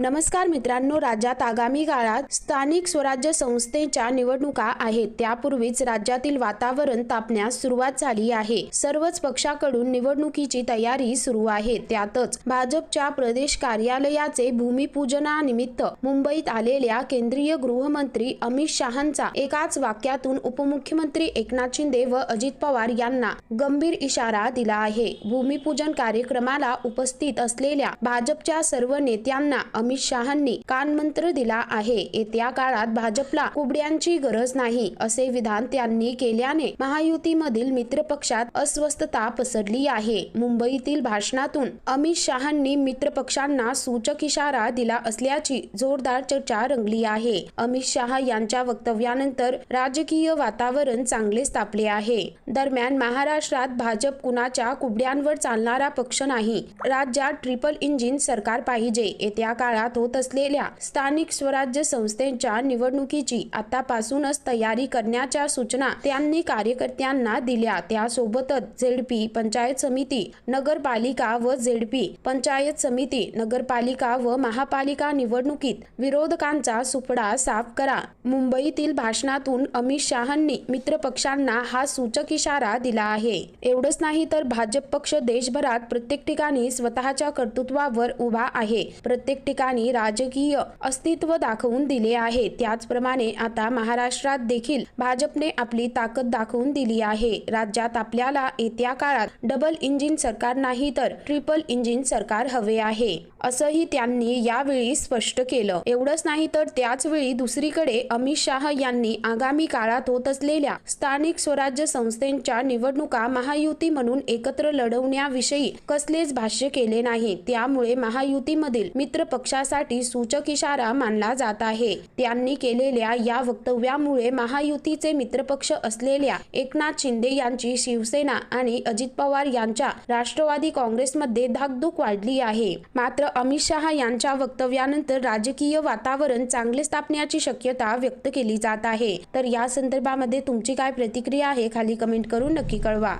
नमस्कार मित्रांनो राज्यात आगामी काळात स्थानिक स्वराज्य संस्थेच्या निवडणुका आहेत. त्यापूर्वीच राज्यातील वातावरण तापण्यास सुरुवात झाली आहे. सर्वच पक्षाकडून निवडणुकीची तयारी सुरू आहे. त्यातच भाजपच्या प्रदेश कार्यालयाचे भूमिपूजनानिमित्त मुंबईत आलेल्या केंद्रीय गृहमंत्री अमित शहांचा एकाच वाक्यातून उपमुख्यमंत्री एकनाथ शिंदे व अजित पवार यांना गंभीर इशारा दिला आहे. भूमिपूजन कार्यक्रमाला उपस्थित असलेल्या भाजपच्या सर्व नेत्यांना अमित शहांनी कानमंत्र दिला आहे. येत्या काळात भाजपला कुबड्यांची गरज नाही असे विधान त्यांनी केल्याने महायुतीमधील मित्रपक्षात अस्वस्थता पसरली आहे. मुंबईतील भाषणातून अमित शहांनी मित्रपक्षांना सूचक इशारा दिला असल्याची जोरदार चर्चा रंगली आहे. अमित शहा यांच्या वक्तव्यानंतर राजकीय वातावरण चांगलेच तापले आहे. दरम्यान महाराष्ट्रात भाजप कुणाच्या कुबड्यांवर चालणारा पक्ष नाही. राज्यात ट्रिपल इंजिन सरकार पाहिजे. येत्या काळात होत असलेल्या स्थानिक स्वराज्य संस्थेच्या निवडणुकीची आतापासूनच तयारी करण्याच्या सूचना त्यांनी कार्यकर्त्यांना दिल्या. त्यासोबतच झेडपी पंचायत समिती नगरपालिका व झेडपी पंचायत समिती नगरपालिका व महापालिका निवडणुकीत विरोधकांचा सुपडा साफ करा. मुंबईतील भाषणातून अमित शहांनी मित्रपक्षांना हा सूचक इशारा दिला आहे. एवढंच नाही तर भाजप पक्ष देशभरात प्रत्येक ठिकाणी स्वतःच्या कर्तृत्वावर उभा आहे. प्रत्येक ठिकाणी राजकीय अस्तित्व दाखवून दिले आहे. त्याचप्रमाणे आता महाराष्ट्रात देखील भाजपने आपली ताकद दाखवून दिली आहे. राज्यात आपल्याला येत्या काळात डबल इंजिन सरकार नाही तर ट्रिपल इंजिन सरकार हवे आहे. असंही त्यांनी यावेळी स्पष्ट केलं. एवढंच नाही तर त्याच वेळी दुसरीकडे अमित शाह यांनी आगामी काळात होत असलेल्या स्थानिक स्वराज्य संस्थेच्या निवडणुका महायुती म्हणून एकत्र लढवण्याविषयी कसलेच भाष्य केले नाही. त्यामुळे महायुतीमधील मित्र पक्षासाठी सूचक इशारा मानला जात आहे. त्यांनी केलेल्या या वक्तव्यामुळे महायुतीचे मित्रपक्ष असलेल्या एकनाथ शिंदे यांची शिवसेना आणि अजित पवार यांच्या राष्ट्रवादी काँग्रेसमध्ये धाकधूक वाढली आहे. मात्र अमित शहा यांच्या वक्तव्यानंतर राजकीय वातावरण चांगले स्थापण्याची शक्यता व्यक्त केली जात आहे. तर या संदर्भामध्ये तुमची काय प्रतिक्रिया आहे खाली कमेंट करून नक्की कळवा.